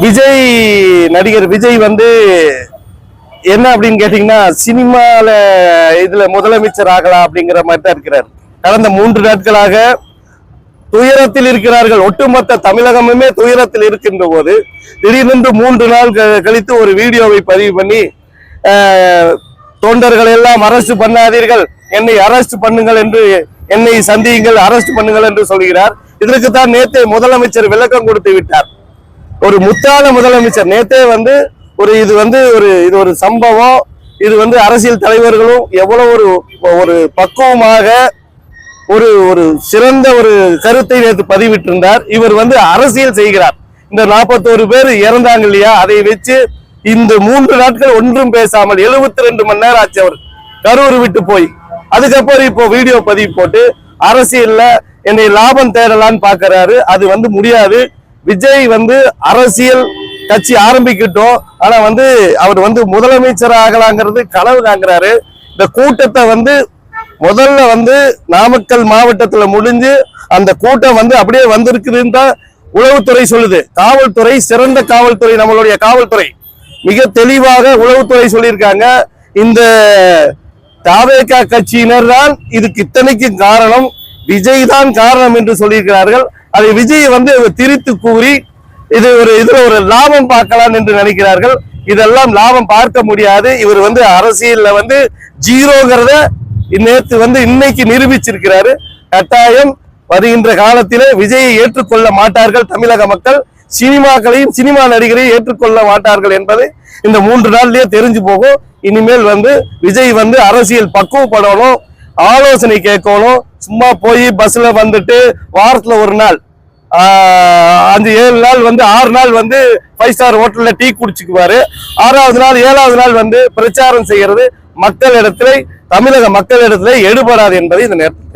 விஜய் நடிகர் விஜய் வந்து என்ன அப்படின்னு கேட்டீங்கன்னா சினிமால இதுல முதலமைச்சர் ஆகலாம் அப்படிங்கிற மாதிரி தான் இருக்கிறார். கடந்த மூன்று நாட்களாக துயரத்தில் இருக்கிறார்கள். ஒட்டுமொத்த தமிழகமுமே துயரத்தில் இருக்கின்ற போது திடீரென்று மூன்று நாள் க- கழித்து ஒரு வீடியோவை பதிவு பண்ணி தொண்டர்கள் எல்லாம் அரசு பண்ணாதீர்கள். என்னை அரஸ்ட் பண்ணுங்கள் என்று என்னை சந்தியுங்கள் அரஸ்ட் பண்ணுங்கள் என்று சொல்கிறார். இதற்குத்தான் நேற்று முதலமைச்சர் விளக்கம் கொடுத்து விட்டார். ஒரு முத்தான முதலமைச்சர். நேத்தே வந்து ஒரு இது வந்து ஒரு இது ஒரு சம்பவம். இது வந்து அரசியல் தலைவர்களும் எவ்வளவு ஒரு ஒரு பக்குவமாக ஒரு ஒரு சிறந்த ஒரு கருத்தை நேற்று பதிவிட்டிருந்தார். இவர் வந்து அரசியல் செய்கிறார். இந்த நாற்பத்தோரு பேர் இறந்தாங்க இல்லையா? அதை வச்சு இந்த மூன்று நாட்கள் ஒன்றும் பேசாமல் 72 ரெண்டு மணி நேரம் ஆச்சு அவர். கரூர் விட்டு போய். அதுக்கப்புறம் இப்போ வீடியோ பதிவு போட்டு அரசியல்ல என்னை லாபம் தேடலான்னு பாக்குறாரு. அது வந்து முடியாது. விஜய் வந்து அரசியல் கட்சி ஆரம்பிக்கட்டும். ஆனா வந்து அவர் வந்து முதலமைச்சர் ஆகலாங்கிறது கனவு காங்கிறாரு இந்த கூட்டத்தை வந்து முதல்ல வந்து நாமக்கல் மாவட்டத்துல முடிஞ்சு அந்த கூட்டம் வந்து அப்படியே வந்திருக்குதுன்னு தான் உளவுத்துறை சொல்லுது. காவல்துறை சிறந்த காவல்துறை நம்மளுடைய காவல்துறை. மிக தெளிவாக உளவுத்துறை சொல்லியிருக்காங்க. இந்த தாவேகா கட்சியினர் தான் இதுக்கு இத்தனைக்கும் காரணம். விஜய் தான் காரணம் என்று சொல்லியிருக்கிறார்கள். அதை விஜய் வந்து திரித்து கூறி இது ஒரு இதுல ஒரு லாபம் பார்க்கலாம் என்று நினைக்கிறார்கள். இதெல்லாம் லாபம் பார்க்க முடியாது. இவர் வந்து அரசியல்ல வந்து ஜீரோங்கிறத நேற்று வந்து இன்னைக்கு நிரூபிச்சிருக்கிறாரு. கட்டாயம் வருகின்ற காலத்திலே விஜயை ஏற்றுக்கொள்ள மாட்டார்கள் தமிழக மக்கள். சினிமாக்களையும் சினிமா நடிகரையும் ஏற்றுக்கொள்ள மாட்டார்கள் என்பது இந்த மூன்று நாள்லயே தெரிஞ்சு போகும். இனிமேல் வந்து விஜய் வந்து அரசியல் பக்குவப்படணும் ஆலோசனை கேட்கணும். சும்மா போய் பஸ்ல வந்துட்டு வாரத்துல ஒரு நாள் அஞ்சு ஏழு நாள் வந்து ஆறு நாள் வந்து ஃபைவ் ஸ்டார் ஹோட்டலில் டீ குடிச்சுக்குவாரு. ஆறாவது நாள் ஏழாவது நாள் வந்து பிரச்சாரம் செய்கிறது மக்களிடத்திலே தமிழக மக்களிடத்திலே எடுபடாது என்பதை இந்த நேரத்தில்